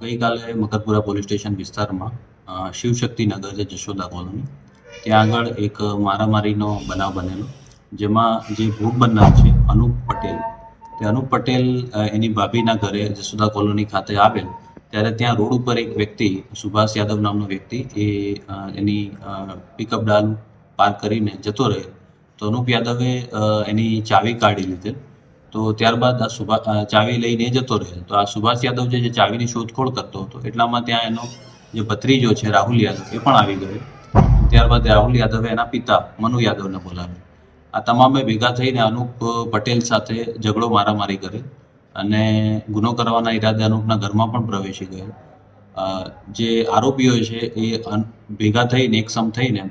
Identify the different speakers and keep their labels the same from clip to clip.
Speaker 1: ગઈકાલે Makarpura police station વિસ્તારમાં શિવશક્તિનગર છે જશોદા કોલોની. ત્યાં આગળ એક મારામારીનો બનાવ બનેલો, જેમાં જે ભોગ બનનાર છે અનુપ પટેલ, તે અનુપ પટેલ એની ભાભીના ઘરે જશોદા કોલોની ખાતે આવેલ, ત્યારે ત્યાં રોડ ઉપર એક વ્યક્તિ, સુભાષ યાદવ નામનો વ્યક્તિ, એ એની પિકઅપ ડાલ પાર્ક કરીને જતો રહે. તો અનુપ યાદવે એની ચાવી કાઢી લીધેલ. તો ત્યારબાદ આ સુભા ચાવી લઈને જતો રહેલ તો આ સુભાષ યાદવ જે ચાવીની શોધખોળ કરતો હતો. એટલામાં ત્યાં એનો જે ભત્રીજો છે, રાહુલ યાદવ, એ પણ આવી ગયો. ત્યારબાદ રાહુલ યાદવે એના પિતા મનુ યાદવને બોલાવ્યો. આ તમામે ભેગા થઈને અનુપ પટેલ સાથે ઝઘડો મારામારી કરે અને ગુનો કરવાના ઈરાદે અનુપના ઘરમાં પણ પ્રવેશી ગયો. જે આરોપીઓ છે, એ ભેગા થઈને, એકસમ થઈને,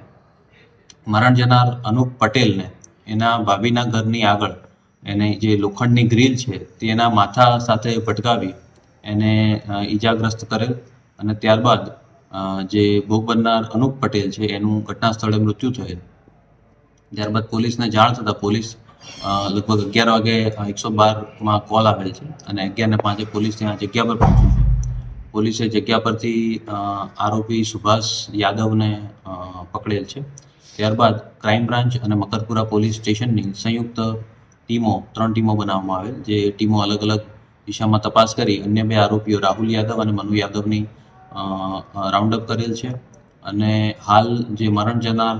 Speaker 1: મરણ જનાર અનુપ પટેલને એના ભાભીના ઘરની આગળ એને જે લોખંડની ગ્રીલ છે તે એના માથા સાથે ભટકાવી એને ઈજાગ્રસ્ત કરેલ અને ત્યારબાદ જે ભોગ બનનાર અનુપ પટેલ છે એનું ઘટના સ્થળે મૃત્યુ થયેલ. ત્યારબાદ પોલીસને જાણ થતાં પોલીસ લગભગ અગિયાર વાગે એકસો બારમાં કોલ આવેલ છે અને અગિયાર ને પાંચે પોલીસ ત્યાં જગ્યા પર પહોંચ્યું છે. પોલીસે જગ્યા પરથી આરોપી સુભાષ યાદવને પકડેલ છે. ત્યારબાદ ક્રાઇમ બ્રાન્ચ અને મકરપુરા પોલીસ સ્ટેશનની સંયુક્ત ટીમો, ત્રણ ટીમો બનાવવામાં આવેલ, જે ટીમો અલગ અલગ દિશામાં તપાસ કરી અન્ય બે આરોપીઓ રાહુલ યાદવ અને મનુ યાદવની રાઉન્ડ અપ કરેલ છે. અને હાલ જે મરણ જનાર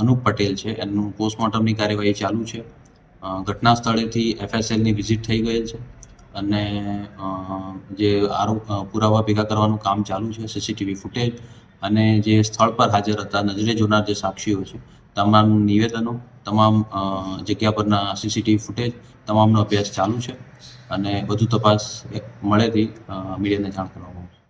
Speaker 1: અનુપ પટેલ છે, એનું પોસ્ટમોર્ટમની કાર્યવાહી ચાલુ છે. ઘટના સ્થળેથી એફએસએલની વિઝિટ થઈ ગયેલ છે. અને જે આરોપ પુરાવા ભેગા કરવાનું કામ ચાલુ છે, સીસીટીવી ફૂટેજ અને જે સ્થળ પર હાજર હતા, નજરે જોનાર જે સાક્ષીઓ છે, તમામ નિવેદનો, તમામ જગ્યા પરના સીસીટીવી ફૂટેજ, તમામનો અભ્યાસ ચાલુ છે અને વધુ તપાસ મળેથી મીડિયાને જાણ કરવામાં આવશે.